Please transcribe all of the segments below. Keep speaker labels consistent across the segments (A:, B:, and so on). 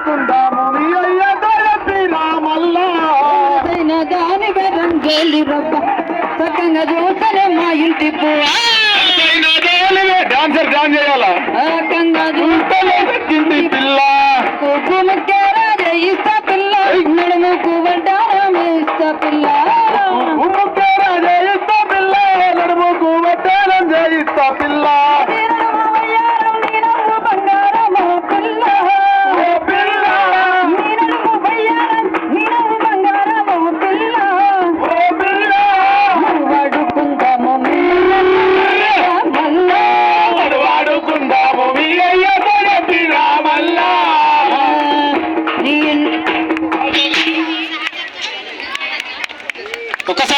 A: వాడుకుందాము మీ అయ్య దయ శ్రీరామల్లా
B: అయిన దాని బెరంగేలి రబ్బ సకంగా చూసలే మా ఇంటి పువ్వా
A: డాన్సర్ డాన్స్ చేయాలా
B: సకంగా
A: ఇంతలో దక్కింది పిల్ల
B: కుంకుమకేరా ఇస్త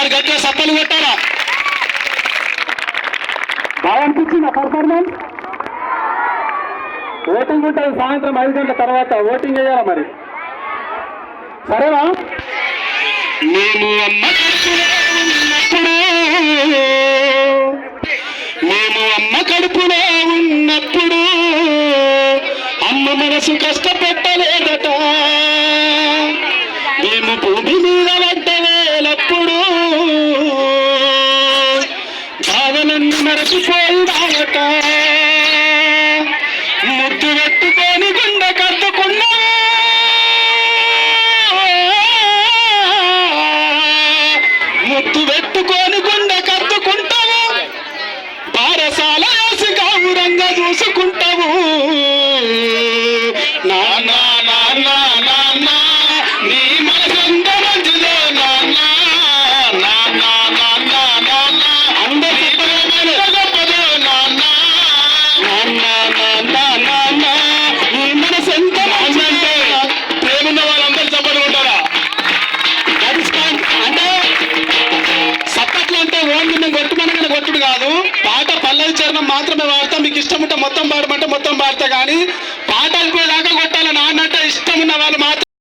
C: ఒకసారి గట్టిగా సత్తలు కొట్టారా
A: బాగా అనిపించింది పర్ఫార్మెన్స్ ఓటింగ్ ఉంటుంది సాయంత్రం ఐదు గంటల తర్వాత ఓటింగ్ చేయాలా మరి? సరేనా?
C: మేము అమ్మ మేము అమ్మ కడుపులో ఉన్నప్పుడు అమ్మ మనసు కష్టపెట్టలేదట. బారసాల వేసి గౌరంగా చూసుకుంటావు. పాట పల్లవి చరణం మాత్రమే పాడతా మీకు ఇష్టం ఉంటే మొత్తం పాడమంటే మొత్తం పాడతా కానీ పాటలు కూడా దాకా కొట్టాలని నాన్నంటే ఇష్టం ఉన్న వాళ్ళు మాత్రం